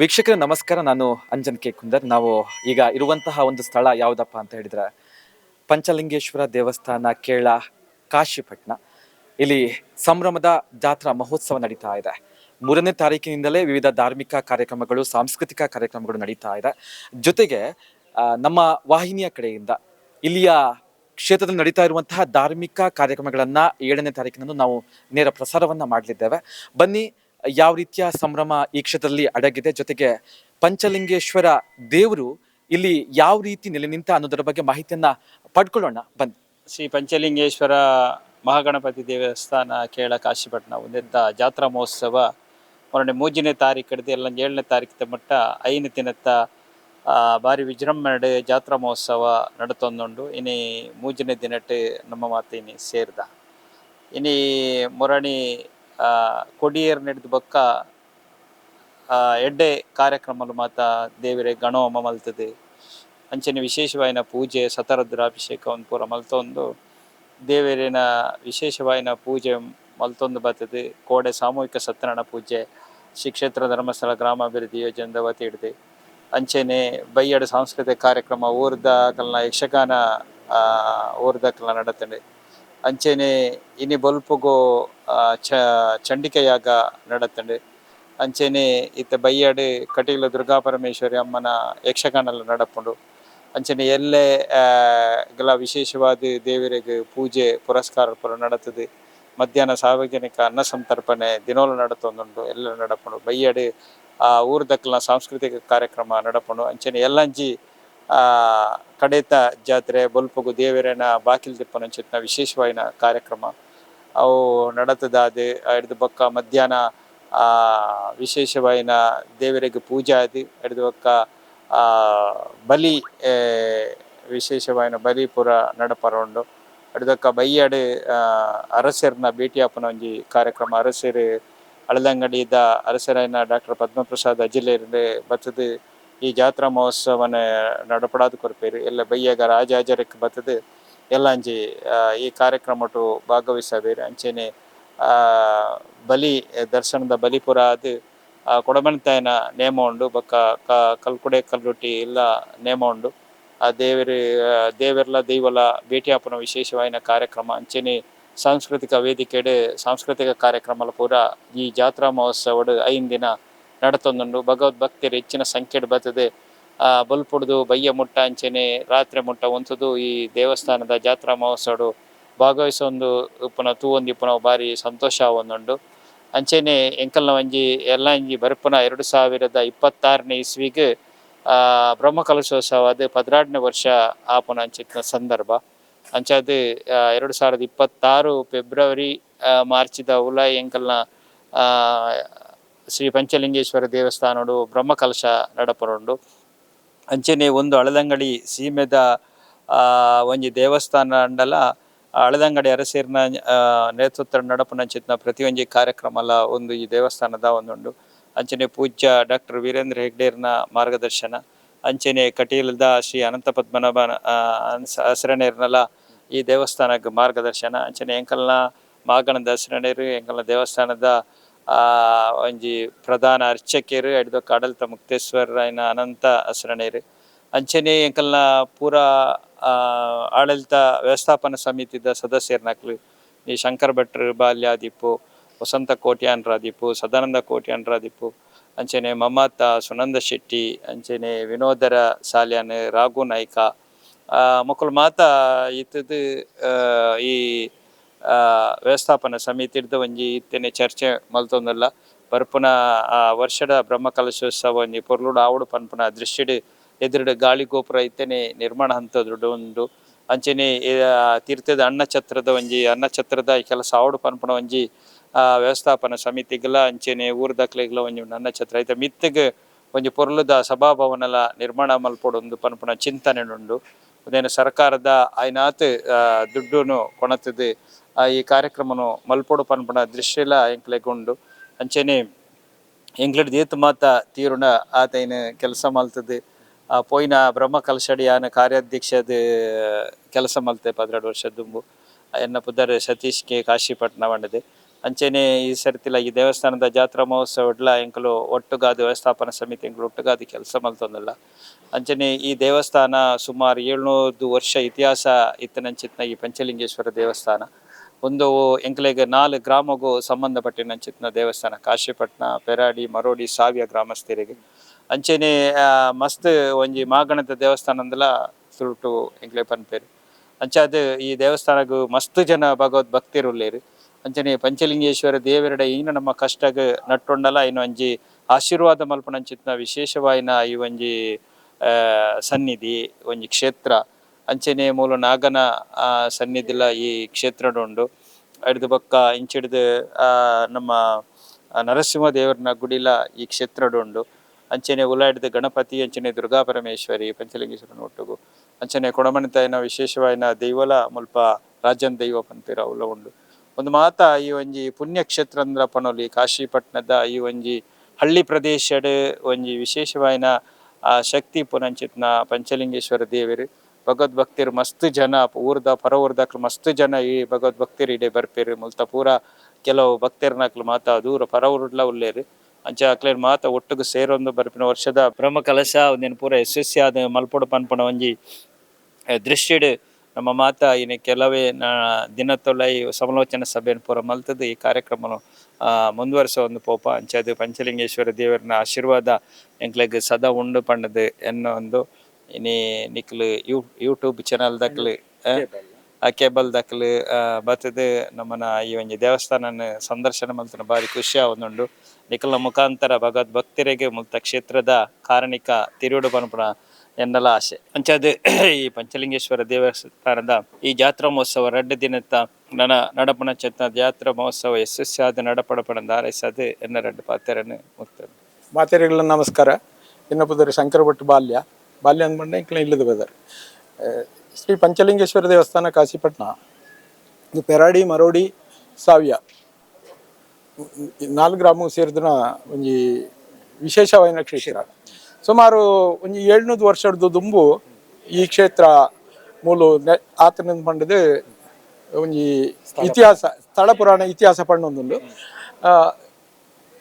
ವೀಕ್ಷಕರ, ನಮಸ್ಕಾರ. ನಾನು ಅಂಜನ್ ಕೆ. ಕುಂದರ್. ನಾವು ಈಗ ಇರುವಂತಹ ಒಂದು ಸ್ಥಳ ಯಾವುದಪ್ಪ ಅಂತ ಹೇಳಿದ್ರೆ ಪಂಚಲಿಂಗೇಶ್ವರ ದೇವಸ್ಥಾನ ಕೇರಳ ಕಾಶಿಪಟ್ಟಣ. ಇಲ್ಲಿ ಸಂಭ್ರಮದ ಜಾತ್ರಾ ಮಹೋತ್ಸವ ನಡೀತಾ ಇದೆ. ಮೂರನೇ ತಾರೀಕಿನಿಂದಲೇ ವಿವಿಧ ಧಾರ್ಮಿಕ ಕಾರ್ಯಕ್ರಮಗಳು, ಸಾಂಸ್ಕೃತಿಕ ಕಾರ್ಯಕ್ರಮಗಳು ನಡೀತಾ ಇದೆ. ಜೊತೆಗೆ ನಮ್ಮ ವಾಹಿನಿಯ ಕಡೆಯಿಂದ ಇಲ್ಲಿಯ ಕ್ಷೇತ್ರದಲ್ಲಿ ನಡೀತಾ ಇರುವಂತಹ ಧಾರ್ಮಿಕ ಕಾರ್ಯಕ್ರಮಗಳನ್ನು ಏಳನೇ ತಾರೀಕಿನಂದು ನಾವು ನೇರ ಪ್ರಸಾರವನ್ನು ಮಾಡಲಿದ್ದೇವೆ. ಬನ್ನಿ ಯಾವ ರೀತಿಯ ಸಂಭ್ರಮ ಈ ಕ್ಷೇತ್ರದಲ್ಲಿ ಅಡಗಿದೆ? ಜೊತೆಗೆ ಪಂಚಲಿಂಗೇಶ್ವರ ದೇವರು ಇಲ್ಲಿ ಯಾವ ರೀತಿ ನೆಲೆ ನಿಂತ ಅನ್ನೋದರ ಬಗ್ಗೆ ಮಾಹಿತಿಯನ್ನ ಪಡ್ಕೊಳ್ಳೋಣ. ಬನ್ನಿ. ಶ್ರೀ ಪಂಚಲಿಂಗೇಶ್ವರ ಮಹಾಗಣಪತಿ ದೇವಸ್ಥಾನ ಕೇರಳ ಕಾಶಿಪಟ್ಟಣ ಒಂದೆದ್ದ ಜಾತ್ರಾ ಮಹೋತ್ಸವ ಮೊನ್ನೆ ಮೂಜನೇ ತಾರೀಕು ಹಿಡಿದು ಎಲ್ಲ ಏಳನೇ ತಾರೀಕು ಮಟ್ಟ ಐದು ದಿನತ್ತ ಭಾರಿ ವಿಜೃಂಭಣೆ ಜಾತ್ರಾ ಮಹೋತ್ಸವ ನಡತೊಂದುಂಡು ಇನಿ ಮೂಜನೇ ದಿನಟ್ಟು ನಮ್ಮ ಮಾತಿನಿ ಸೇರ್ದ. ಇನಿ ಮೊರಣಿ ಕೊಡಿಯೇರ್ ನಡೆದು ಬೊಕ್ಕ ಎಡ್ಡೆ ಕಾರ್ಯಕ್ರಮಲು ಮಾತ ದೇವರೇ ಗಣೋಮ ಮಲ್ತದೆ. ಅಂಚನೆ ವಿಶೇಷವಾಯಿನ ಪೂಜೆ ಸತರುದ್ರಾಭಿಷೇಕವನ್ನು ಪೂರ ಮಲ್ತೊಂದು ದೇವರಿನ ವಿಶೇಷವಾಯಿನ ಪೂಜೆ ಮಲ್ತೊಂದು ಬರ್ತದೆ. ಕೋಡೆ ಸಾಮೂಹಿಕ ಸತ್ಯನಾರಾಯಣ ಪೂಜೆ ಶ್ರೀಕ್ಷೇತ್ರ ಧರ್ಮಸ್ಥಳ ಗ್ರಾಮಾಭಿವೃದ್ಧಿ ಯೋಜನೆದ ವತಿ ಹಿಡಿದು. ಅಂಚೆನೆ ಬೈಯಡ ಸಾಂಸ್ಕೃತಿಕ ಕಾರ್ಯಕ್ರಮ ಊರ್ದ ಕಲ್ನ ಯಕ್ಷಗಾನ ಆ, ಊರ್ದ ಕಲ್ನ ನಡತಂಡೆ ಅಂಚೆನೆ ಇನಿ ಬೊಲ್ಪುಗೋ ಚ, ಚಂಡಿಕೆಯಾಗ ನಡತಂಡು ಅಂಚೆನೆ ಇತ್ತ ಬೈಯಡ್ ಕಟೀಲ ದುರ್ಗಾ ಪರಮೇಶ್ವರಿ ಅಮ್ಮನ ಯಕ್ಷಗಾನಲ್ಲ ನಡಪುಂಡು ಅಂಚನೆ ಎಲ್ಲೆ ಗಲ ವಿಶೇಷವಾದ ದೇವರಿಗೆ ಪೂಜೆ, ಪುರಸ್ಕಾರ ಪುರ ನಡತದೆ ಮಧ್ಯಾಹ್ನ ಸಾರ್ವಜನಿಕ ಅನ್ನ ಸಂತರ್ಪಣೆ, ದಿನೋಲು ನಡತೊಂದುಂಡು ಎಲ್ಲ ನಡಪುಂಡು ಬೈಯಡ್, ಆ ಊರ್ದಕ್ಕಲ ಸಾಂಸ್ಕೃತಿಕ ಕಾರ್ಯಕ್ರಮ ನಡಪುಂಡು ಅಂಚನೆ ಎಲ್ಲಂಜಿ ಕಡೇತ ಜಾತ್ರೆ, ಬೊಲ್ಪಗು, ದೇವರನ ಬಾಕಿಲ್ ದಿಪ್ಪನ ಚಿತ್ನ ವಿಶೇಷವಾಯಿನ ಕಾರ್ಯಕ್ರಮ. ಅವು ನಡತದಾದೆ ಹಿಡಿದು ಬೊಕ್ಕ ಮಧ್ಯಾಹ್ನ, ಆ ವಿಶೇಷವಾಯಿನ ದೇವರಿಗೆ ಪೂಜೆ ಆದಿ ಹಿಡಿದು ಬೊಕ್ಕ, ಆ, ಬಲಿ ವಿಶೇಷವಾಯಿನ ಬಲಿ ಪುರ ನಡಪರೋಂಡು ಹಿಡಿದಕ್ಕ ಬೈಯಡ್ ಅರಸರ್ನ ಭೇಟಿಯಾಪನ ಒಂಜಿ ಕಾರ್ಯಕ್ರಮ. ಅರಸರು ಹಳದಂಗಡಿದ ಅರಸರಾಯಿನ ಡಾಕ್ಟರ್ ಪದ್ಮಪ್ರಸಾದ್ ಅಜಿಲೇರ್ಡೆ ಬತ್ತದು ಈ ಜಾತ್ರಾ ಮಹೋತ್ಸವನ ನಡಪಡಾದ ಕೊರಪೇರಿ ಎಲ್ಲ ಬೈಯಾಗ ರಾಜ ಹಾಜರಕ್ಕೆ ಬತ್ತದು, ಎಲ್ಲ ಅಂಜಿ ಈ ಕಾರ್ಯಕ್ರಮಟು ಭಾಗವಹಿಸಬೇರು ಅಂಚೆನೆ ಬಲಿ, ದರ್ಶನದ ಬಲಿಪುರ ಅದು ಕೊಡಮನತಾಯಿನ ನೇಮ ಉಂಡು, ಬೊಕ್ಕ ಕಲ್ಕುಡೆ ಕಲ್ಲುಟಿ ಎಲ್ಲ ನೇಮ ಉಂಡು. ಆ ದೇವರ ದೇವರ್ಲ, ದೈವಲ ಭೇಟಿಯಾಪನ ವಿಶೇಷವಾಯಿನ ಕಾರ್ಯಕ್ರಮ. ಅಂಚೆನೆ ಸಾಂಸ್ಕೃತಿಕ ವೇದಿಕೆಡೆ, ಸಾಂಸ್ಕೃತಿಕ ಕಾರ್ಯಕ್ರಮಲ ಪೂರ ಈ ಜಾತ್ರಾ ಮಹೋತ್ಸವಡು ಐದು ದಿನ ನಡತೊಂದುಂಡು ಭಗವದ್ ಭಕ್ತಿಯರು ಹೆಚ್ಚಿನ ಸಂಖ್ಯೆಡ್ ಬರ್ತದೆ. ಆ ಬಲ್ಪುಡ್ದು ಬಯ್ಯ ಮುಟ್ಟ ಅಂಚೆನೆ ರಾತ್ರಿ ಮುಟ್ಟ ಒಂತದು ಈ ದೇವಸ್ಥಾನದ ಜಾತ್ರಾ ಮಹೋತ್ಸವಡು. ಭಾಗವಹಿಸೊಂದು ಉಪ್ಪುನ ತೂವೊಂದು ಇಪ್ಪುನ ಬಾರಿ ಸಂತೋಷ ಒಂದುಂಡು ಅಂಚೆನೆ ಎಂಕಲ್ನ ಒಂಜಿ ಎಲ್ಲ ಒಂಜಿ ಬರ್ಪುನ ಎರಡು ಸಾವಿರದ ಇಪ್ಪತ್ತಾರನೇ ಇಸ್ವಿಗೆ ಆ ಬ್ರಹ್ಮಕಲಶೋತ್ಸವ ಅದು ಪದ್ರಾಡನೇ ವರ್ಷ ಆಪುನ ಅಂಚಿನ ಸಂದರ್ಭ. ಅಂಚೆ ಆ, ಎರಡು ಸಾವಿರದ ಇಪ್ಪತ್ತಾರು ಫೆಬ್ರವರಿ ಮಾರ್ಚಿದ ಉಲಾಯಿ ಎಂಕಲ್ನ ಶ್ರೀ ಪಂಚಲಿಂಗೇಶ್ವರ ದೇವಸ್ಥಾನಡು ಬ್ರಹ್ಮಕಲಶ ನಡಪರೊಂಡು ಅಂಚನೆ ಒಂದು ಅಳದಂಗಡಿ ಸೀಮೆದ ಒಂಜಿ ದೇವಸ್ಥಾನ ಅಂಡಲ ಅಳದಂಗಡಿ ಅರಸೇರ್ನ ನೇತೃತ್ವ ನಡಪುನ ಚಿತ್ನ ಪ್ರತಿ ಒಂಜಿ ಕಾರ್ಯಕ್ರಮಲ ಒಂದು ಈ ದೇವಸ್ಥಾನದ ಒಂದುಂಡು ಅಂಚನೆ ಪೂಜ್ಯ ಡಾಕ್ಟರ್ ವೀರೇಂದ್ರ ಹೆಗ್ಡೇರ್ನ ಮಾರ್ಗದರ್ಶನ. ಅಂಚನೆ ಕಟೀಲದ ಶ್ರೀ ಅನಂತ ಪದ್ಮನಾಭ ಹಸರಣೇರ್ನಲ ಈ ದೇವಸ್ಥಾನಕ್ಕೆ ಮಾರ್ಗದರ್ಶನ. ಅಂಚನೆ ಎಂಕಲ್ನ ಮಾಗಣದ ಹಸರಣೇರು ಎಂಕಲ್ನ ದೇವಸ್ಥಾನದ ಒಂಜಿ ಪ್ರಧಾನ ಅರ್ಚಕಿಯರು ಹಿಡಿದು ಆಡಳಿತ ಮುಕ್ತೇಶ್ವರನ ಅನಂತ ಹಸಿರನೇರು ಅಂಚನೆ ಎಂಕಲ್ನ ಪೂರ ಆಡಳಿತ ವ್ಯವಸ್ಥಾಪನ ಸಮಿತಿದ ಸದಸ್ಯರ್ನಕ್ಲು ಈ ಶಂಕರ್ ಭಟ್ರು, ಬಾಲ್ಯಾದಿಪ್ಪು, ವಸಂತ ಕೋಟ್ಯಾನ್ರಾದಿಪ್ಪು, ಸದಾನಂದ ಕೋಟ್ಯಾನ್ರಾದಿಪ್ಪು, ಅಂಚನೆ ಮಮತಾ, ಸುನಂದ ಶೆಟ್ಟಿ, ಅಂಚನೆ ವಿನೋದರ ಸಾಲ್ಯಾನ್, ರಾಘು ನಾಯ್ಕ ಮಕ್ಕಳು ಮಾತ ಇತ್ತದು ಈ ವ್ಯವಸ್ಥಾಪನಾ ಸಮಿತಿ ಹಿಡ್ದು ಒಂಜಿ ಇತ್ತನೆ ಚರ್ಚೆ ಮಲ್ತೊಂದಲ್ಲ. ಪರ್ಪುನ ಆ ವರ್ಷದ ಬ್ರಹ್ಮಕಲಶೋತ್ಸವ ಒಂಜಿ ಪೊರ್ಲುಡು ಆವಡು ಪನ್ಪುನ ದೃಶ್ಯಡ್ ಎದುರುಡು ಗಾಳಿ ಗೋಪುರ ಇತ್ತೇನೆ ನಿರ್ಮಾಣ ಹಂತದುಡು ಉಂಡು. ಅಂಚನೆ ತೀರ್ಥದ ಅನ್ನಛತ್ರದ ಒಂಜಿ ಅನ್ನಛತ್ರದ ಕೆಲಸ ಆವಡು ಪನ್ಪುನ ಒಂಜಿ ಆ, ವ್ಯವಸ್ಥಾಪನ ಸಮಿತಿಗೆಲ್ಲ ಅಂಚನೆ ಊರ್ದಕ್ಲೆಗ್ಲ ಒಂಜಿ ಅನ್ನಛತ್ರ. ಐತ ಮಿತ್ತಿಗ್ ಒಂಜಿ ಪೊರ್ಲುದ ಸಭಾಭವನಲ ನಿರ್ಮಾಣ ಮಲ್ಪಡೊಂದು ಪನ್ಪುನ ಚಿಂತನೆ ಉಂಡು. ಅದೇನು ಸರ್ಕಾರದ ಆಯ್ನಾತ್ ದುಡ್ಡು ಕೊಣತದು ಈ ಕಾರ್ಯಕ್ರಮನು ಮಲ್ಪೊಡು ಪನ್ಪುನ ದೃಶ್ಯಲ ಎಂಕ್ಲೆಗೊಂಡು ಅಂಚನೆ ಎಂಗ್ಲಡ್ ದೀತ್ ಮಾತ ತೀರುಣ ಆತೈನ ಕೆಲಸ ಮಲ್ತದೆ. ಆ ಪೋಯಿನ ಬ್ರಹ್ಮ ಕಲಶಡಿ ಆನ ಕಾರ್ಯಾಧ್ಯಕ್ಷದ ಕೆಲಸ ಮಲ್ತೆ ವರ್ಷ ದುಂಬು ಎನ್ನ ಸತೀಶ್ ಕೆ ಮಾಡಿದೆ ಬಂಡದೆ ಅಂಚೆನೆ ಈ ಸರ್ತಿಲ ಈ ದೇವಸ್ಥಾನದ ಜಾತ್ರಾ ಮಹೋತ್ಸವಡ್ಲ ಎಂಕಲು ಒಟ್ಟುಗಾದ ವ್ಯವಸ್ಥಾಪನಾ ಸಮಿತಿ ಎಂಕಲು ಒಟ್ಟುಗಾದ ಕೆಲಸ ಮಲ್ತೊಂದುಲ್ಲ. ಅಂಚೆನೆ ಈ ದೇವಸ್ಥಾನ ಸುಮಾರು ಏಳ್ನೂರು ವರ್ಷ ಇತಿಹಾಸ ಇತ್ತನಂಚಿತ್ನ ಈ ಪಂಚಲಿಂಗೇಶ್ವರ ದೇವಸ್ಥಾನ. ಒಂದು ಎಂಕ್ಲೆಗ್ ನಾಲ್ ಗ್ರಾಮಗೂ ಸಂಬಂಧಪಟ್ಟಿನಂಚಿತ್ನ ದೇವಸ್ಥಾನ, ಕಾಶಿಪಟ್ನ, ಪೆರಾಡಿ, ಮರೋಡಿ, ಸಾವಿಯ ಗ್ರಾಮಸ್ಥರಿಗೆ. ಅಂಚೆನೆ ಮಸ್ತ್ ಒಂಜಿ ಮಾಗಣದ ದೇವಸ್ಥಾನ ಅಂದಲ ಸುರುಟು ಎಂಕ್ಲೆ ಪನ್ಪೇರು. ಅಂಚಾದ ಈ ದೇವಸ್ಥಾನಗ್ ಮಸ್ತ್ ಜನ ಭಗವದ್ ಭಕ್ತಿರುಲ್ಲೇರು ಅಂಚನೆ ಪಂಚಲಿಂಗೇಶ್ವರ ದೇವರಡ ಈನ ನಮ್ಮ ಕಷ್ಟಗ್ ನಟ್ಟೊಂಡಲ ಇನ್ನು ಒಂಜಿ ಆಶೀರ್ವಾದ ಮಲ್ಪನಂಚಿತ್ನ ವಿಶೇಷವಾಯಿನ ಈ ಒಂಜಿ ಸನ್ನಿಧಿ, ಒಂಜಿ ಕ್ಷೇತ್ರ. ಅಂಚನೆ ಮೂಲ ನಾಗನ ಸನ್ನಿಧಿಲ ಈ ಕ್ಷೇತ್ರಡ್ ಉಂಡು ಹಿಡ್ದು ಬೊಕ್ಕ ಇಂಚಿಡ್ದು ನಮ್ಮ ನರಸಿಂಹ ದೇವರನ ಗುಡಿಲ ಈ ಕ್ಷೇತ್ರಡ್ ಉಂಡು ಅಂಚನೆ ಉಲಾಡಿದ ಗಣಪತಿ, ಅಂಚನೆ ದುರ್ಗಾ ಪರಮೇಶ್ವರಿ, ಪಂಚಲಿಂಗೇಶ್ವರನ ಒಟ್ಟುಗು. ಅಂಚನೆ ಕೊಡಮಣಿತಾಯಿನ ವಿಶೇಷವಾಯಿನ ದೈವಲ, ಮುಲ್ಪ ರಾಜನ್ ದೈವ ಪಂತಿರ ಉಲ್ಲ ಉಂಡು ಒಂದು ಮಾತ ಈ ಒಂಜಿ ಪುಣ್ಯಕ್ಷೇತ್ರ ಅಂದ್ರ ಪನೊಲಿ, ಕಾಶಿಪಟ್ನದ ಈ ಒಂಜಿ ಹಳ್ಳಿ ಪ್ರದೇಶಡ್ ಒಂಜಿ ವಿಶೇಷವಾಯಿನ ಶಕ್ತಿ ಪುನಂಚಿತ್ನ ಪಂಚಲಿಂಗೇಶ್ವರ ದೇವರು. ಭಗವದ್ ಭಕ್ತಿರು ಮಸ್ತ್ ಜನ, ಊರ್ದ ಪರ ಊರ್ದಕ್ಲು ಮಸ್ತ್ ಜನ ಈ ಭಗವದ್ ಭಕ್ತಿರು ಇಡೆ ಬರ್ಪೇರಿ. ಮುಲ್ತ ಪೂರ ಕೆಲವು ಭಕ್ತಿರ್ನಕ್ಲು ಮಾತ ದೂರ ಪರ ಊರ್ಲ ಉಲ್ಲೇರಿ. ಅಂಚೆ ಅಕ್ಲೇರ್ ಮಾತ ಒಟ್ಟಿಗೆ ಸೇರೊಂದು ಬರ್ಪಿನ ವರ್ಷದ ಬ್ರಹ್ಮ ಕಲಶ ಒಂದಿನ ಪೂರ ಯಶಸ್ವಿ ಆದ ಮಲ್ಪೊಡು ಪನ್ಪಣ ಒಂಜಿ ದೃಶ್ಯಡು ನಮ್ಮ ಮಾತ ಇನ್ನು ಕೆಲವೇ ದಿನ ತೊಲೈ ಸಮಾಲೋಚನಾ ಸಭೆಯನ್ನು ಪೂರ ಮಲ್ತದ್ದು ಈ ಕಾರ್ಯಕ್ರಮ ಮುಂದುವರಿಸೋ ಒಂದು ಪೋಪ. ಅದು ಪಂಚಲಿಂಗೇಶ್ವರ ದೇವರನ ಆಶೀರ್ವಾದ ಎಂಕ್ಲೆಗ್ ಸದಾ ಉಂಡು ಪಣ್ಣದು ಎನ್ನೋ ಒಂದು ಇನಿ ನಿಕ್ಲು ಯೂ ಯೂಟ್ಯೂಬ್ ಚಾನಲ್ ದಕ್ಲು ಆ ಕೇಬಲ್ ದಕ್ಲು ಬತ್ತದು ನಮ್ಮನ ಈ ಒಂಜಿ ದೇವಸ್ಥಾನ ಸಂದರ್ಶನ ಮಲ್ತನ ಬಾರಿ ಖುಷಿ ಆವೊಂದುಂಡು ನಿಖಲ ಮುಖಾಂತರ ಭಗವದ್ ಭಕ್ತರಿಗೆ ಮುಕ್ತ ಕ್ಷೇತ್ರದ ಕಾರಣಿಕ ತಿರುಡು ಪನ್ಪುನ ಎನ್ನಲ ಆಸೆ ಅಂಚಾದ ಈ ಪಂಚಲಿಂಗೇಶ್ವರ ದೇವಸ್ಥಾನದ ಈ ಜಾತ್ರಾ ಮಹೋತ್ಸವ ರಡ್ಡು ದಿನತ್ತ ನನ ನಡಪಣ ಚತ್ನ ಜಾತ್ರಾ ಮಹೋತ್ಸವ ಯಶಸ್ಸಾದ ನಡಪಡಪಣ ದಾರೈಸದು ಎನ್ನ ರಡ್ಡು ಪಾತ್ರನ್ನು ಮುಕ್ತ ಮಾತೆರೆಗಳ ನಮಸ್ಕಾರ ಇನ್ನೊಬ್ಬರು ಶಂಕರ ಭಟ್ ಬಾಲ್ಯ ಬಾಲ್ಯ ಅಂದ್ಬಂಡೆ ಇಂಕ್ಲ ಇಲ್ಲದ ಬದರ್ ಶ್ರೀ ಪಂಚಲಿಂಗೇಶ್ವರ ದೇವಸ್ಥಾನ ಕಾಶಿಪಟ್ನ. ಇದು ಪೆರಾಡಿ ಮರೋಡಿ ಸಾವ್ಯ. ನಾಲ್ಕು ಗ್ರಾಮ ಸೇರಿದ ಒಂಜಿ ವಿಶೇಷವಾಯಿನ ಕ್ಷೇತ್ರ. ಸುಮಾರು ಒಂಜಿ ಏಳ್ನೂರು ವರ್ಷದ ದುಂಬು ಈ ಕ್ಷೇತ್ರ ಮೂಲ ಆತನ ಆತನಿಂದ ಪಂಡದು ಒಂಜಿ ಇತಿಹಾಸ ಸ್ಥಳ ಪುರಾಣ ಇತಿಹಾಸ ಪಂಡೊಂದುಂಡು ಆ,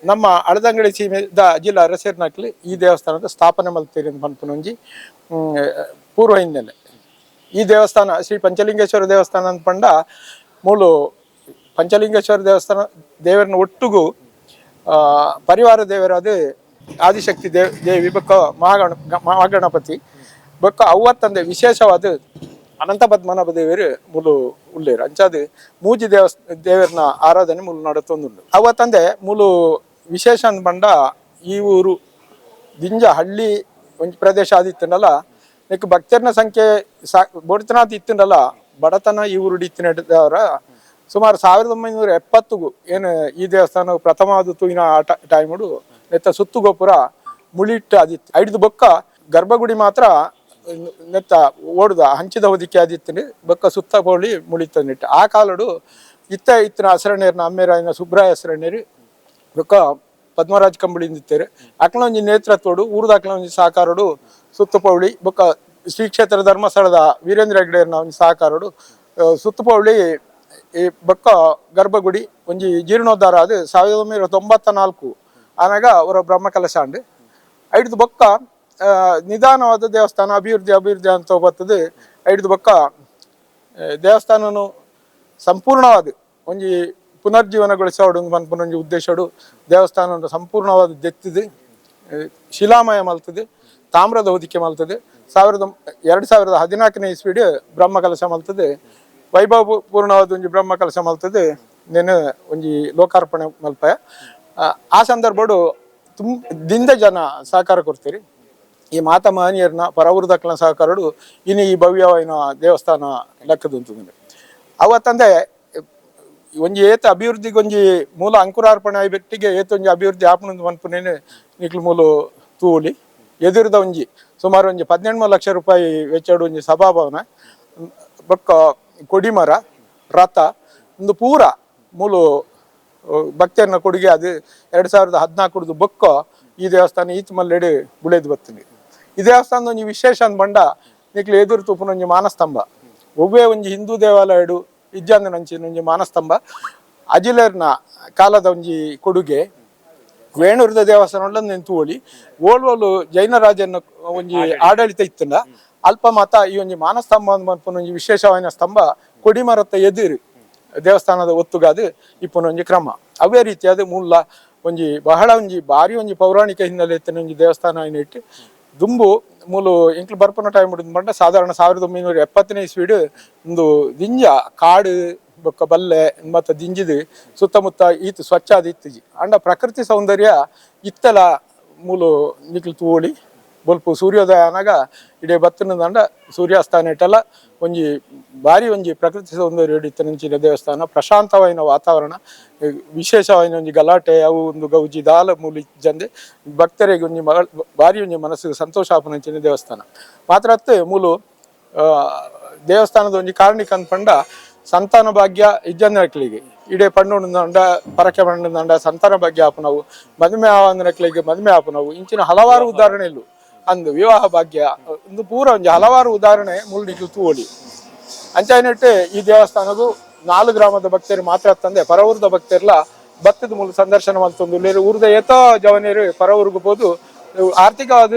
ನಮ್ಮ ಅಳದಂಗಡಿ ಸೀಮೆದ ಜಿಲ್ಲಾ ಅರಸೇರ್ನಾಕ್ಲಿ ಈ ದೇವಸ್ಥಾನದ ಸ್ಥಾಪನೆ ಮಲ್ತೀರಿ ಪನ್ಪುನೊಂಜಿ ಪೂರ್ವ ಹಿನ್ನೆಲೆ. ಈ ದೇವಸ್ಥಾನ ಶ್ರೀ ಪಂಚಲಿಂಗೇಶ್ವರ ದೇವಸ್ಥಾನ ಅಂತ ಪಂಡ ಮೂಲು ಪಂಚಲಿಂಗೇಶ್ವರ ದೇವಸ್ಥಾನ ದೇವರನ್ನ ಒಟ್ಟಿಗೂ ಪರಿವಾರ ದೇವರಾದ ಆದಿಶಕ್ತಿ ದೇವ್ ದೇವಿ ಬಕ್ಕ ಮಹಾಗಣ, ಮಹಾಗಣಪತಿ ಬೊಕ್ಕ ಅವತ್ತಂದೆ ವಿಶೇಷವಾದ ಅನಂತ ಪದ್ಮನಾಭ ದೇವರು ಮುಲು ಉಳ್ಳೇರು. ಅಂಚಾದ ಮೂಜಿ ದೇವಸ್, ದೇವರನ್ನ ಆರಾಧನೆ ಮುಲು ನಡತೊಂದುಂಡು ಅವತ್ತಂದೆ ಮುಲು ವಿಶೇಷ ಅಂದ್ಬಂಡ ಈ ಊರು ದಿಂಜ ಹಳ್ಳಿ ಒಂದು ಪ್ರದೇಶ ಆದಿತ್ತನಲ್ಲ ನೆಕ್ ಭಕ್ತರಿನ ಸಂಖ್ಯೆ ಸಾ ಬೊಡ್ತನಾತ್ ಇತ್ತನಲ್ಲ ಬಡತನ ಈ ಊರು ಇತ್ತಿನವರ ಸುಮಾರು ಸಾವಿರದ ಒಂಬೈನೂರ ಎಪ್ಪತ್ತುಗು ಏನು ಈ ದೇವಸ್ಥಾನ ಪ್ರಥಮ ತೂಯಿನ ಆ ಟೈಮುಡು ನೆತ್ತ ಸುತ್ತು ಗೋಪುರ ಮುಳಿಟ್ಟು ಆದಿತ್ತು ಐದು ಬೊಕ್ಕ ಗರ್ಭಗುಡಿ ಮಾತ್ರ ನೆತ್ತ ಓಡುದ, ಹಂಚಿದ ಹೊದಿಕೆ ಆದಿತ್ತು ಬೊಕ್ಕ ಸುತ್ತ ಹೋಳಿ ಮುಳಿತ ನಿಟ್ಟು ಆ ಕಾಲಡು ಇತ್ತ ಇತ್ತಿನ ಹಸರಣ್ಯರ್ನ ಅಮ್ಮೇರಾಯನ, ಸುಬ್ರಾಯ ಹಸರಣ್ಯರು ಬೊಕ್ಕ ಪದ್ಮರಾಜ್ ಕಂಬಳಿ ನಿಂತೇರು ಅಕ್ಲ ಒಂಜಿ ನೇತೃತ್ವಡು ಊರ್ದ ಅಕ್ಲ ಒಂಜಿ ಸಹಕಾರಡು, ಸುತ್ತಪೌಳಿ, ಬೊಕ್ಕ ಶ್ರೀ ಕ್ಷೇತ್ರ ಧರ್ಮಸ್ಥಳದ ವೀರೇಂದ್ರ ಹೆಗ್ಡೆರ್ನ ಒಂಜಿ ಸಹಕಾರಡು ಸುತ್ತಪೌಳಿ, ಈ ಬೊಕ್ಕ ಗರ್ಭಗುಡಿ, ಒಂಜಿ ಜೀರ್ಣೋದ್ಧಾರ ಅದು ಸಾವಿರದ ಒಂಬೈನೂರ ತೊಂಬತ್ತ ನಾಲ್ಕು ಆನಾಗ ಅವರ ಬ್ರಹ್ಮಕಲಶಾಂಡ್. ಐಡ್ದು ಬೊಕ್ಕ ನಿಧಾನವಾದ ದೇವಸ್ಥಾನ, ಅಭಿವೃದ್ಧಿ ಅಭಿವೃದ್ಧಿ ಅಂತ ಬರ್ತದೆ ಐಡ್ದು ಬೊಕ್ಕ ದೇವಸ್ಥಾನನು ಸಂಪೂರ್ಣವಾದ. ಒಂಜಿ ಪುನರ್ಜೀವನಗೊಳಿಸೋಡು ಪನ್ಪುನ ಒಂಜಿ ಉದ್ದೇಶಡು ದೇವಸ್ಥಾನ ಸಂಪೂರ್ಣವಾದ ದೆತ್ತಿದೆ. ಶಿಲಾಮಯ ಮಲ್ತದೆ ತಾಮ್ರದ ಹೊದಿಕೆ ಮಲ್ತದೆ. ಸಾವಿರದ ಎರಡು ಸಾವಿರದ ಹದಿನಾಲ್ಕನೇ ಇಸ್ವಿಡ್ ಬ್ರಹ್ಮಕಲಶ ಮಲ್ತದೆ. ವೈಭವ ಪೂರ್ಣವಾದ ಒಂಜಿ ಬ್ರಹ್ಮಕಲಶ ಮಲ್ತದೆ. ನೆನೆ ಒಂಜಿ ಲೋಕಾರ್ಪಣೆ ಮಲ್ಪ. ಆ, ಸಂದರ್ಭಡು ತುಂಬ ದಿಂದ ಜನ ಸಹಕಾರ ಕೊಡ್ತೀರಿ. ಈ ಮಾತ ಮಹನೀಯರನ್ನ ಪರವೃದಕ್ಲ ಸಹಕಾರಡು ಇನ್ನು ಈ ಭವ್ಯವಾಯಿನ ದೇವಸ್ಥಾನ ಲೆಕ್ಕದಂತಂದ್ರೆ. ಅವತ್ತಂದೆ ಒಂಜಿ ಏತ ಅಭಿವೃದ್ಧಿಗೆ ಒಂಜಿ ಮೂಲ ಅಂಕುರಾರ್ಪಣೆ ಆಯ್ ಬೆಟ್ಟಿಗೆ ಏತ ಒಂಜಿ ಅಭಿವೃದ್ಧಿ ಆಪಣದ ಮನ್ಪುನೇನೆ ನಿಕ್ಲು ಮೂಲ ತೂಲಿ ಎದುರಿದ ಒಂಜಿ ಸುಮಾರು ಒಂಜಿ ಹದಿನೆಂಟು ಲಕ್ಷ ರೂಪಾಯಿ ವೆಚ್ಚಡು ಒಂಜಿ ಸಭಾಭವನ. ಬೊಕ್ಕ ಕೊಡಿಮರ ರಥ, ಒಂದು ಪೂರ ಮೂಲು ಭಕ್ತರನ್ನ ಕೊಡುಗೆ ಅದು ಎರಡು ಸಾವಿರದ ಹದಿನಾಲ್ಕರದು ಬೊಕ್ಕ ಈ ದೇವಸ್ಥಾನ ಈತ್ ಮಲ್ಲೆಡೆ ಬುಳೆದು ಬರ್ತದೆ ಈ ದೇವಸ್ಥಾನದ ಒಂಜಿ ವಿಶೇಷ ಅಂದ್ ಬಂಡ ನಿಕ್ಲು ಎದುರು ತೂಪುನ ಒಂಜಿ ಮಾನಸ್ತಂಭ. ಒಬ್ಬೇ ಒಂಜಿ ಹಿಂದೂ ದೇವಾಲಯಡು ಇಜ್ಜಂದ ನಂಚಿನ ಒಂಜಿ ಮಾನಸ್ತಂಭ ಅಜಿಲರ್ನ ಕಾಲದ ಒಂಜಿ ಕೊಡುಗೆ ವೇಣುರ್ದ ದೇವಸ್ಥಾನ ನಿಂತು ಓಲ್ ಓಲ್ವೋಲು ಜೈನ ರಾಜನ ಒಂಜಿ ಆಡಳಿತ ಇತ್ತಂಡ ಅಲ್ಪ ಮತ ಈ ಒಂಜಿ ಮಾನಸ್ತಂಭ ಮನ್ಪುನ ಒಂಜಿ ವಿಶೇಷವಾದ ಸ್ತಂಭ ಕೊಡಿಮರತ್ತ ಎದುರು ದೇವಸ್ಥಾನದ ಒತ್ತುಗಾದು ಇಪ್ಪನ ಒಂಜಿ ಕ್ರಮ. ಅವೇ ರೀತಿಯಾದ ಮೂಲ ಒಂಜಿ ಬಹಳ ಒಂಜಿ ಬಾರಿ ಒಂಜಿ ಪೌರಾಣಿಕ ಹಿನ್ನೆಲೆ ಇತ್ತಿನ ಒಂಜಿ ದೇವಸ್ಥಾನ ಇಟ್ಟು ದುಂಬು ಮೂಲು ಇಂಕ್ಲು ಬರ್ಪುನ ಟೈಮ್ ಬಂಡ ಸಾಧಾರಣ ಸಾವಿರದ ಒಂಬೈನೂರ ಎಪ್ಪತ್ತನೇ ಇಸ್ವಿಡ್ ಒಂದು ದಿಂಜ, ಕಾಡು, ಬೊಕ್ಕ ಬಲ್ಲೆ, ಮತ್ತು ದಿಂಜಿದು ಸುತ್ತಮುತ್ತ ಈತು ಸ್ವಚ್ಛ ಆದ ಇತ್ತಿಜಿ ಅಂಡ ಪ್ರಕೃತಿ ಸೌಂದರ್ಯ ಇತ್ತಲ ಮೂಲು ನಿಕ್ಲು ತೂವಳಿ. ಬೊಲ್ಪು ಸೂರ್ಯೋದಯ ಆನಾಗ ಇಡೀ ಬತ್ತನ ದಂಡ ಸೂರ್ಯಾಸ್ತಾನ ಇಟ್ಟಲ್ಲ ಒಂಜಿ ಬಾರಿ ಒಂಜಿ ಪ್ರಕೃತಿ ಸೌಂದರ್ಯ ಇತ್ತಿನ ದೇವಸ್ಥಾನ ಪ್ರಶಾಂತವಾದ ವಾತಾವರಣ ವಿಶೇಷವಾಯಿನ ಒಂಜಿ ಗಲಾಟೆ, ಅವು ಒಂದು ಗೌಜಿ, ದಾಲ, ಮೂಲಿ ಜಂದೆ ಭಕ್ತರಿಗೆ ಒಂಜಿ ಮಗಳ, ಭಾರಿ ಒಂಜಿ ಮನಸ್ಸಿಗೆ ಸಂತೋಷ ಆಪನಂಚಿನ ದೇವಸ್ಥಾನ. ಮಾತ್ರ ಅತ್ತೆ ಮೂಲು ದೇವಸ್ಥಾನದ ಒಂಜಿ ಕಾರಣಿಕ ಅಂದ್ಕೊಂಡ ಸಂತಾನ ಭಾಗ್ಯ ಇಜ್ಜಂದಕ್ಲಿಗೆ ಇಡೇ ಪಣ್ಣುಂಡ ಪರಕೆ ಪಣ್ಣುಂಡ ಸಂತಾನ ಭಾಗ್ಯ ಆಪನವು ಮದುವೆ ಆವಂದನಕ್ಲಿಗೆ ಮದುವೆ ಆಪನವು. ಇಂಚಿನ ಹಲವಾರು ಉದಾಹರಣೆಲು ಅಂದು ವಿವಾಹ ಭಾಗ್ಯ, ಒಂದು ಪೂರ ಒಂದು ಹಲವಾರು ಉದಾಹರಣೆ ಮುಳ್ಳಿಗೆ ತೂವಳಿ. ಅಂಚಾಯ್ನಟ್ಟು ಈ ದೇವಸ್ಥಾನಗೂ ನಾಲ್ಕು ಗ್ರಾಮದ ಭಕ್ತರು ಮಾತ್ರ ತಂದೆ, ಪರವೂರದ ಭಕ್ತರೆಲ್ಲ ಭಕ್ತದ ಮೂಲಕ ಸಂದರ್ಶನ ಮಲ್ತೊಂದು ಊರದ ಏತೋ ಜವನಿಯರು ಪರವೂರ್ಗು ಹೋದು ಆರ್ಥಿಕವಾದ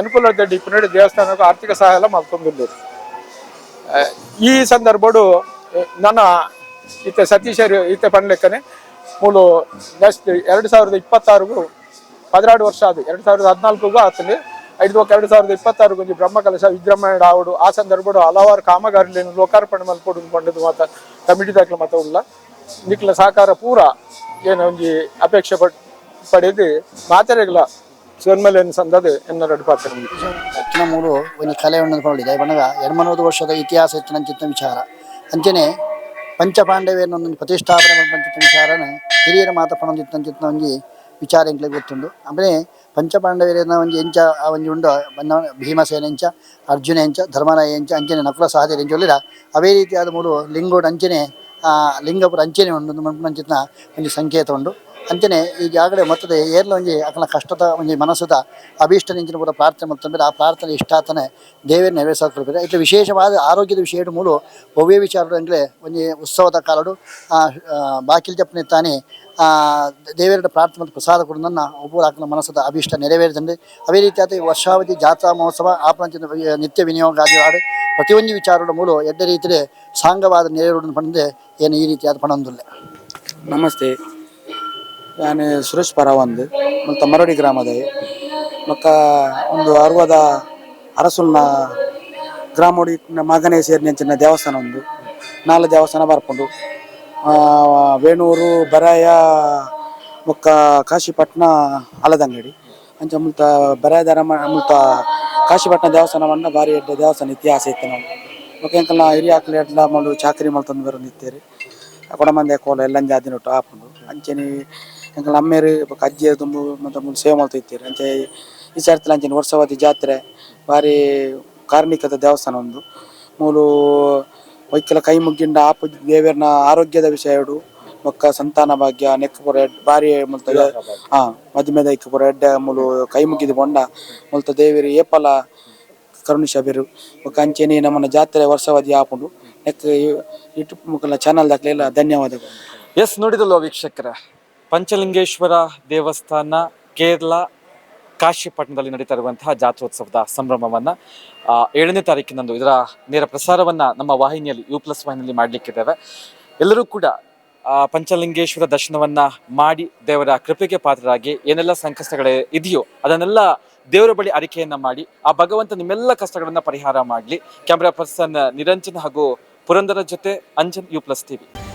ಅನುಕೂಲ ಇಪ್ಪು ದೇವಸ್ಥಾನಕ್ಕೂ ಆರ್ಥಿಕ ಸಹಾಯ ಎಲ್ಲ ಈ ಸಂದರ್ಭಡು ನನ್ನ ಇತ್ತೆ ಸತೀಶರು, ಇತ್ತೆ ಪಂಡ್ಲೆಕ್ಕನೆ ಮೂಲು ನೆಕ್ಸ್ಟ್ ಎರಡು ಸಾವಿರದ ಇಪ್ಪತ್ತಾರಿಗೂ ಹದಿನಾರು ವರ್ಷ ಅದು ಎರಡು ಸಾವಿರದ ಹದಿನಾಲ್ಕು ಆತಲ್ಲಿ, ಐದು ಎರಡು ಸಾವಿರದ ಇಪ್ಪತ್ತಾರು ಗೊಂಜಿ ಬ್ರಹ್ಮ ಕಲಶ ವಿಜೃಂಭಣೆ ಆವಡು ಆ ಸಂದರ್ಭಡು ಹಲವಾರು ಕಾಮಗಾರಿಗಳನ್ನು ಲೋಕಾರ್ಪಣೆ ಮಲ್ಪಡು ಪಂಡದು ಮಾತ ಕಮಿಟಿ ದಾಖಲೆ ಮಾತ ಉಳ್ಳ. ನಿಕ್ಲ ಸಹಕಾರ ಪೂರ ಏನು ಒಂಜಿ ಅಪೇಕ್ಷೆ ಪಡ್, ಪಡೆದು ಮಾತೆರೆಗಳ ಏನು ಸಂದದು ಎನ್ನರಡು ಪಾತ್ರ ಹೆಚ್ಚಿನ ಮೂರು ಒಂದು ಕಲೆ ಉಣ್ಣಕೊಂಡಿದೆ ಬಣ್ಣದ ಎರಡ್ಮೂರು ವರ್ಷದ ಇತಿಹಾಸ ಹೆಚ್ಚಿನ ಚಿತ್ತ ವಿಚಾರ. ಅಂಚನೆ ಪಂಚಪಾಂಡವಿಯನ್ನೊಂದು ಪ್ರತಿಷ್ಠಾಪನೆ ಪಂಚಿತ ವಿಚಾರನ ಹಿರಿಯರ ಮಾತಪಣೊಂದಿತ್ತಂಚಿತ್ತ ಒಂಜಿ ವಿಚಾರ ಎಂಕ್ಲೆ ಗೊತ್ತುಂಡು ಆಮೇಲೆ ಪಂಚಪಾಂಡವರಿನ ಒಂಜಿ ಎಂಚ, ಆ ಒಂಜಿ ಉಂಡು ಭೀಮಸೇನ ಎಂಚ, ಅರ್ಜುನ ಎಂಚ, ಧರ್ಮರಾಯ ಎಂಚ, ಅಂಚನೆ, ನಕುಲ ಸಹದೇವ ಎಂಚ ಒಳ್ಳೆಯ ಅವೇ ರೀತಿಯಾದ ಮೂರು ಲಿಂಗೋಡು ಅಂಚನೆ ಲಿಂಗಪುರ ಅಂಚನೆ ಉಂಡು ಮಂಚಿನ ಒಂದು ಸಂಕೇತ ಉಂಡು ಅಂಚನೆ ಈಗಾಗಲೇ ಮತ್ತದ ಏರ್ಲ ಒಂಜಿ ಅಕಲ ಕಷ್ಟದ ಒಂಜಿ ಮನಸ್ಸುದ ಅಭೀಷ್ಟ ನಿಂಚಿನ ಪೂರ ಪ್ರಾರ್ಥನೆ ಮಾಡ್ತಂದ್ರೆ ಆ ಪ್ರಾರ್ಥನೆ ಇಷ್ಟಾತನೆ ದೇವರ ನೆರವೇರಿಸಲ್ಪಡ್ತಾರೆ ಇಟ್ಲ ವಿಶೇಷವಾದ ಆರೋಗ್ಯದ ವಿಷಯದ ಮೂಲು ವಿಚಾರ ಅಂದರೆ ಒಂಜಿ ಉತ್ಸವದ ಕಾಲಡು ಬಾಕಿಲ್ ಜಪ್ಪನೆ ತಾನೆ ದೇವರ ಪ್ರಾರ್ಥನೆ ಪ್ರಸಾದ ನನ್ನ ಒಬ್ಬರು ಆಕಲ ಮನಸ್ಸದ ಅಭೀಷ್ಟ ನೆರವೇರಿದಂಡೆ ಅವೇ ರೀತಿಯಾದ ವರ್ಷಾವಧಿ ಜಾತ್ರಾ ಮಹೋತ್ಸವ ಆಪಂಚಿನ ನಿತ್ಯ ವಿನಿಯೋಗ ಆದಿ ಆಡು ಪ್ರತಿಯೊಂದು ವಿಚಾರದ ಮೂಲ ಎಡ್ಡ ರೀತಿಯಲ್ಲಿ ಸಾಂಗವಾದ ನೆರವೇರುವುದನ್ನು ಪಡೆದೇ ಏನು ಈ ರೀತಿಯಾದ ಪಣಂದುಲ್ಲೆ ನಮಸ್ತೆ. ನಾನು ಸುರೇಶ್ ಪರವಂದ್, ಮತ್ತು ಮರಡಿ ಗ್ರಾಮದ ಮತ್ತು ಒಂದು ಅರ್ವದ ಅರಸುಲ್ನ ಗ್ರಾಮೋಡಿ ಮಗನೇ ಸೇರಿನಂಚಿನ ದೇವಸ್ಥಾನ ಒಂದು. ನಾಲ್ಕು ದೇವಸ್ಥಾನ ಬರ್ಕೊಂಡು ವೇಣೂರು, ಬರಾಯ, ಮುಕ್ಕ ಕಾಶಿಪಟ್ನ ಅಲದಂಗಡಿ. ಅಂಚ ಮುಲ್ತ ಬರಾಯದರ ಮುಲ್ತ ಕಾಶಿಪಟ್ನ ದೇವಸ್ಥಾನ ಮಣ್ಣ ಭಾರಿ ಎಡ್ಡ ದೇವಸ್ಥಾನ ಇತಿಹಾಸ ಇತ್ತು ನಾವು. ಮೊಕ್ಕ ಎಂಕಲ್ನ ಹಿರಿಯ ಆಕಳು ಎಡ್ಲ ಮಲ್ಲು ಚಾಕರಿ ಮಲ್ತಂದು ಬರೋ ನಿತ್ತೇರಿ ಕೊಡಮಂದೆ ಕೋಲ ಎಲ್ಲ ಜಾದಿನೊಟ್ಟು ಆಪುಂಡು ಅಂಚನೆ ಎಂಕಲ್ ಅಮ್ಮೇರು ಅಜ್ಜಿ ತುಂಬು ಸೇವೆ ಮಾಡ್ತಾ ಅಂತ ಈ ಸರ್ತಿಲ ಅಂಚನೆ ವರ್ಷವಾದಿ ಜಾತ್ರೆ, ಭಾರಿ ಕಾರ್ಮಿಕದ ದೇವಸ್ಥಾನ ಒಂದು. ಮೂಲು ವೈಕಲ ಕೈ ಮುಗ್ಗಿಂಡ ಆಪ ದೇವಿಯರ್ನ ಆರೋಗ್ಯದ ವಿಷಯಡು ಬೊಕ್ಕ ಸಂತಾನ ಭಾಗ್ಯ ನೆಕ್ ಪುರ ಎಡ್- ಭಾರಿ ಮುಲ್ತ ಹಾ ಮದುಮೆದ ಇಕ್ಕ ಪುರ ಎಡ್ಡ ಮೂಲು ಕೈ ಮುಗಿದು ಬೊಂಡ, ಮುಲ್ತ ದೇವಿರು ಏಪಲ ಕರುಣಿಶ ಬೇರು ಬೊಕ್ಕ ಅಂಚೆನಿ ನಮ್ಮನ್ನ ಜಾತ್ರೆ ವರ್ಷವಾದಿ ಆಪುಂಡು. ನೆಕ್ ಯೂಟ್ಯೂಬ್ ಮುಖಲ ಚಾನಲ್ ದಾಖಲೆಲ್ಲ ಧನ್ಯವಾದಗಳು. ಎಸ್ ನೋಡಿದಲ್ವ ವೀಕ್ಷಕರ? ಪಂಚಲಿಂಗೇಶ್ವರ ದೇವಸ್ಥಾನ ಕೇರಳ ಕಾಶಿಪಟ್ಟಣದಲ್ಲಿ ನಡೀತಾ ಇರುವಂತಹ ಜಾತ್ರೋತ್ಸವದ ಸಂಭ್ರಮವನ್ನು ಏಳನೇ ತಾರೀಕಿನಂದು ಇದರ ನೇರ ಪ್ರಸಾರವನ್ನ ನಮ್ಮ ವಾಹಿನಿಯಲ್ಲಿ ಯು ಪ್ಲಸ್ ವಾಹಿನಿಯಲ್ಲಿ ಮಾಡಲಿಕ್ಕಿದ್ದೇವೆ. ಎಲ್ಲರೂ ಕೂಡ ಪಂಚಲಿಂಗೇಶ್ವರ ದರ್ಶನವನ್ನ ಮಾಡಿ ದೇವರ ಕೃಪೆಗೆ ಪಾತ್ರರಾಗಿ ಏನೆಲ್ಲ ಸಂಕಷ್ಟಗಳೇ ಇದೆಯೋ ಅದನ್ನೆಲ್ಲ ದೇವರ ಬಳಿ ಅರಿಕೆಯನ್ನ ಮಾಡಿ, ಆ ಭಗವಂತ ನಿಮ್ಮೆಲ್ಲ ಕಷ್ಟಗಳನ್ನ ಪರಿಹಾರ ಮಾಡಲಿ. ಕ್ಯಾಮ್ರಾ ಪರ್ಸನ್ ನಿರಂಜನ್ ಹಾಗೂ ಪುರಂದರ ಜೊತೆ ಅಂಜನ್ ಯು ಪ್ಲಸ್ ಟಿವಿ